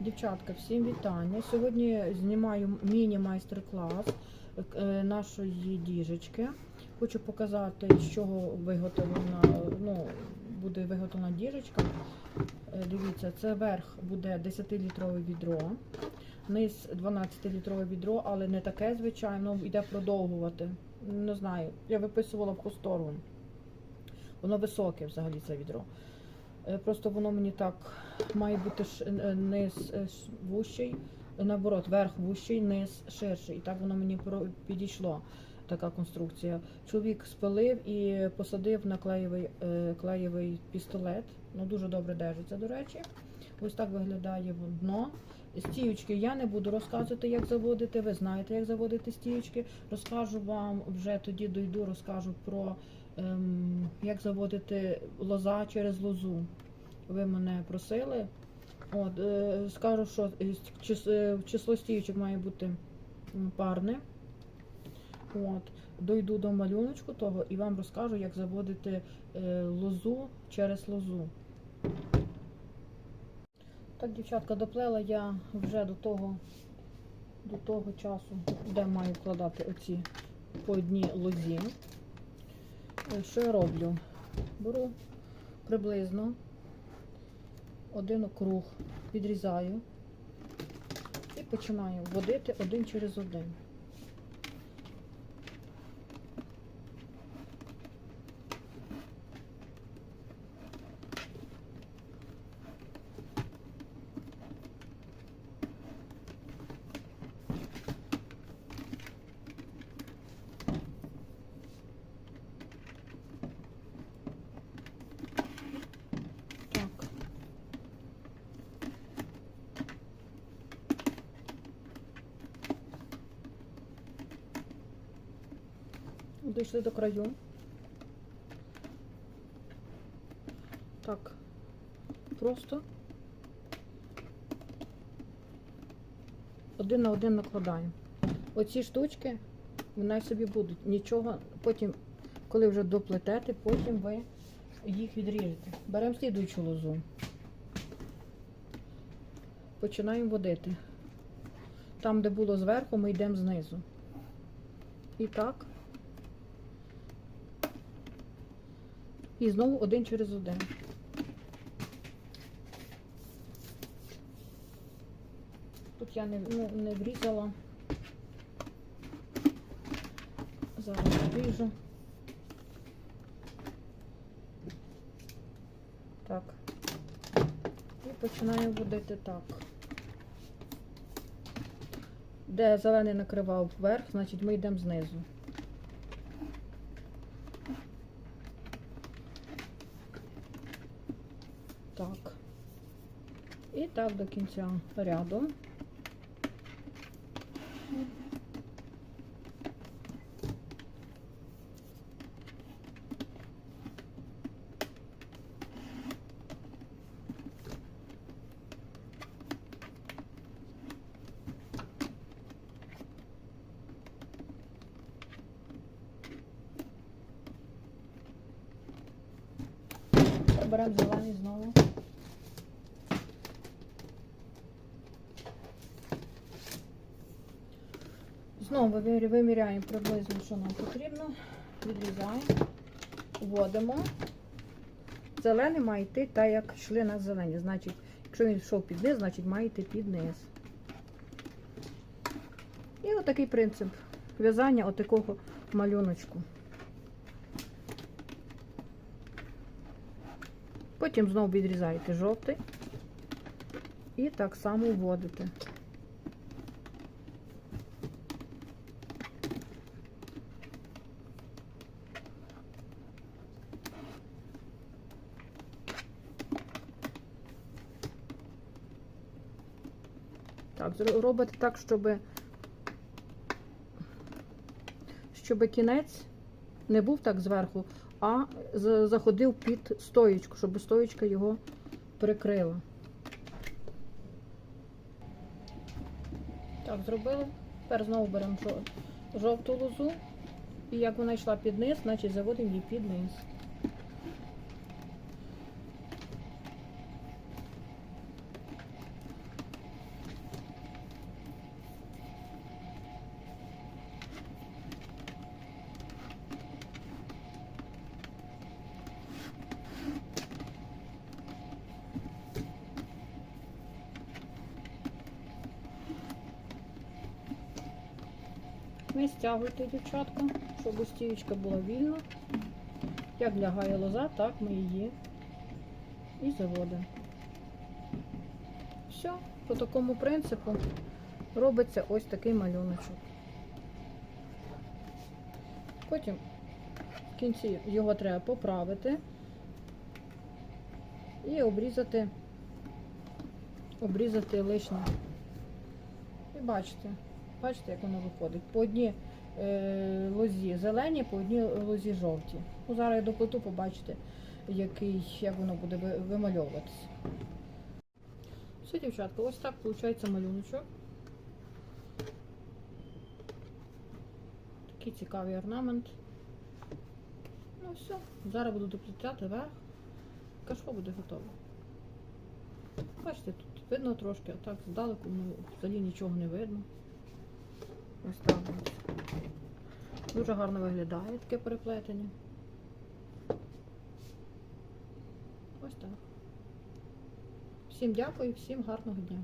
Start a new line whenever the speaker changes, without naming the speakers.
Дівчатка, всім вітання. Сьогодні знімаю міні-майстер-клас е, нашої діжечки. Хочу показати, з чого виготовлена, ну, буде виготовлена діжечка. Е, Дивіться, це верх буде 10-літрове відро, низ 12-літрове відро, але не таке, звичайно, йде продовгувати. Не знаю, я виписувала по сторону. Воно високе взагалі це відро. Е, Просто воно мені так має бути е, низ е, вущий, наоборот, верх вущий, низ ширший. І так воно мені підійшло, така конструкція. Чоловік спилив і посадив на клеєвий, клеєвий пістолет. Ну, дуже добре держиться, до речі. Ось так виглядає дно. Стіючки я не буду розказувати, як заводити. Ви знаєте, як заводити стіючки. Розкажу вам вже тоді дойду, розкажу про як заводити лоза через лозу. Ви мене просили. От, е, скажу, що е, число стіючок має бути парне. От, дойду до малюночку того і вам розкажу, як заводити е, лозу через лозу. Так, дівчатка, доплела я вже до того, до того часу, де маю вкладати оці по одній лозі. Е, Що я роблю? Беру приблизно один округ, відрізаю і починаю вводити один через один. Так. Дійшли до краю. Так. Просто один на один накладаємо. Оці штучки, вони собі будуть. Нічого, потім, коли вже доплетете, потім ви їх відріжете. Беремо слідуючу лозу. Починаємо водити. Там, де було зверху, ми йдемо знизу. І так. І знову один через один. Тут я не, ну, не врізала. Зараз вріжу. Так. І починаю водити так. Де зелений накривав вверх, значить ми йдемо знизу. Так. І так до кінця ряду. Беремо зелений знову. Знову виміряємо приблизно, що нам потрібно. Відрізаємо, вводимо. Зелений має йти так, як йшли на зелені. Значить, якщо він йшов під низ, значить має йти під низ. І отакий принцип в'язання отакого малюночку. Потім знову відрізаєте жовтий і так само вводите. Так, робите так, щоб, щоб кінець не був так зверху, а заходив під стоєчку, щоб стоєчка його прикрила. Так, зробили. Тепер знову беремо жовту лозу. І як вона йшла під низ, значить заводимо її під низ. Не стягуйте, дівчатка, щоб стіючка була вільна. Як лягає лоза, так ми її і заводимо. Все, по такому принципу робиться ось такий малюночок. Потім в кінці його треба поправити і обрізати, обрізати лишнє. І бачите, бачите, як воно виходить. По одній е, лозі зелені, по одній лозі жовті. Ну, зараз я доплету, побачите, який, як воно буде вимальовуватися. Все, дівчатка, ось так виходить малюночок. Такий цікавий орнамент. Ну все, зараз буду доплітати верх. Кашко буде готове. Бачите, тут видно трошки, а так здалеку ну, взагалі нічого не видно. Ось так. Дуже гарно виглядає таке переплетення. Ось так. Всім дякую, всім гарного дня.